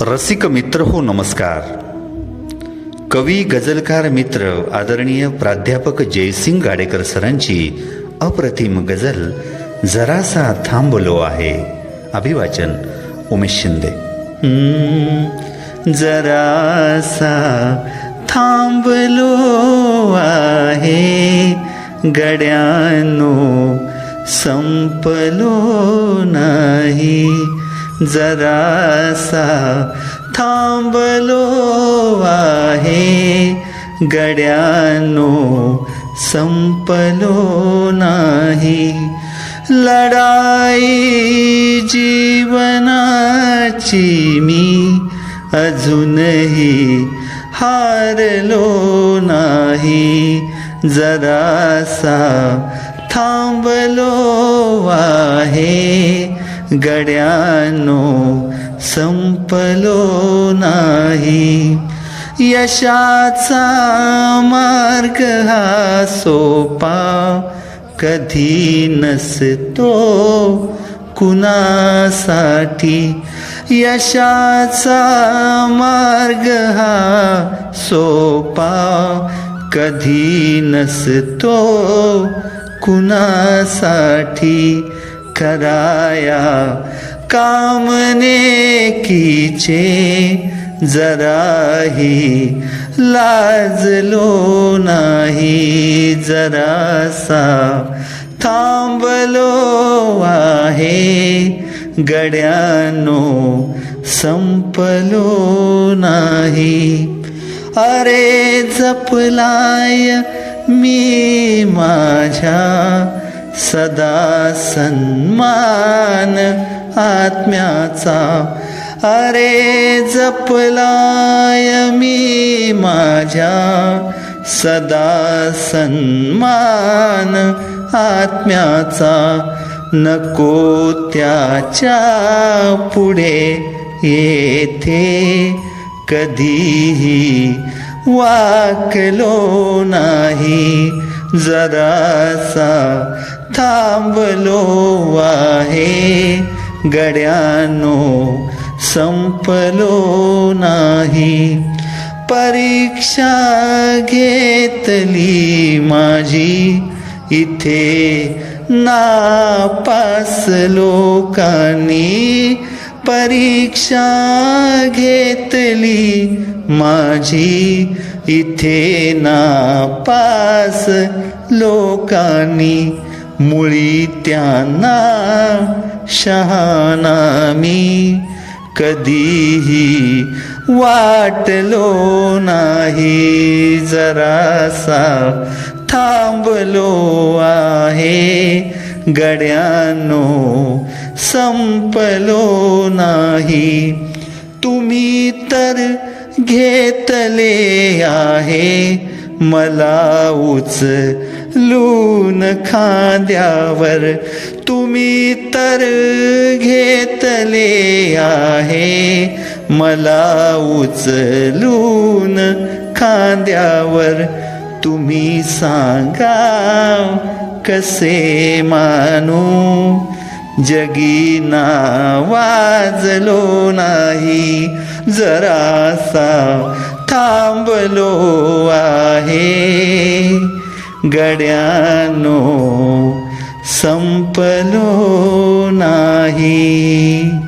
रसिक मित्र हो नमस्कार. कवी गझलकार मित्र आदरणीय प्राध्यापक जयसिंग गाडेकर सरांची अप्रतिम गझल जरासा थांबलो आहे. अभिवाचन उमेश शिंदे. जरासा थांबलो आहे. गड्यानो संपलो नाही. जरासा थांबलो आहे गड्यानो संपलो नाही. लढाई जीवनाची मी अजूनही हारलो नाही. जरासा थांबलो आहे गड्यानो संपलो नाही. यशाचा मार्ग हा सोपा कधी नसतो कुणासाठी. यशाचा मार्ग हा सोपा कधी नसतो कुणासाठी. कराया कामने कीचे जराही लाजलो नाही जरासा. थांबलो आहे गड्यानो संपलो नाही. अरे जपलाय मी माझ्या सदा सन्मान आत्म्याचा. अरे जपलाय मी माझ्या सदा सन्मान आत्म्याचा. नको त्याच्या पुढे येथे कधीही वाकलो नाही. जरासा थांबलो आहे गड्यानो संपलो नाही. परीक्षा घेतली माझी इथे नापास लोकांनी परीक्षा घेतली. माझी इथे ना पास लोकांनी मुळी त्यांना शहाणा मी. कधीही वाटलो नाही जरासा थांबलो आहे गड्यानो. संपलो नाही. तुम्ही तर घेतले आहे. मला उचलून खांद्यावर. तुम्ही तर घेतले आहे. मला उचलून खांद्यावर. तुम्ही सांगा कसे मानू? जगी वाजलो नाही जरासा थांबलो आहे. गड्यानो संपलो नाही.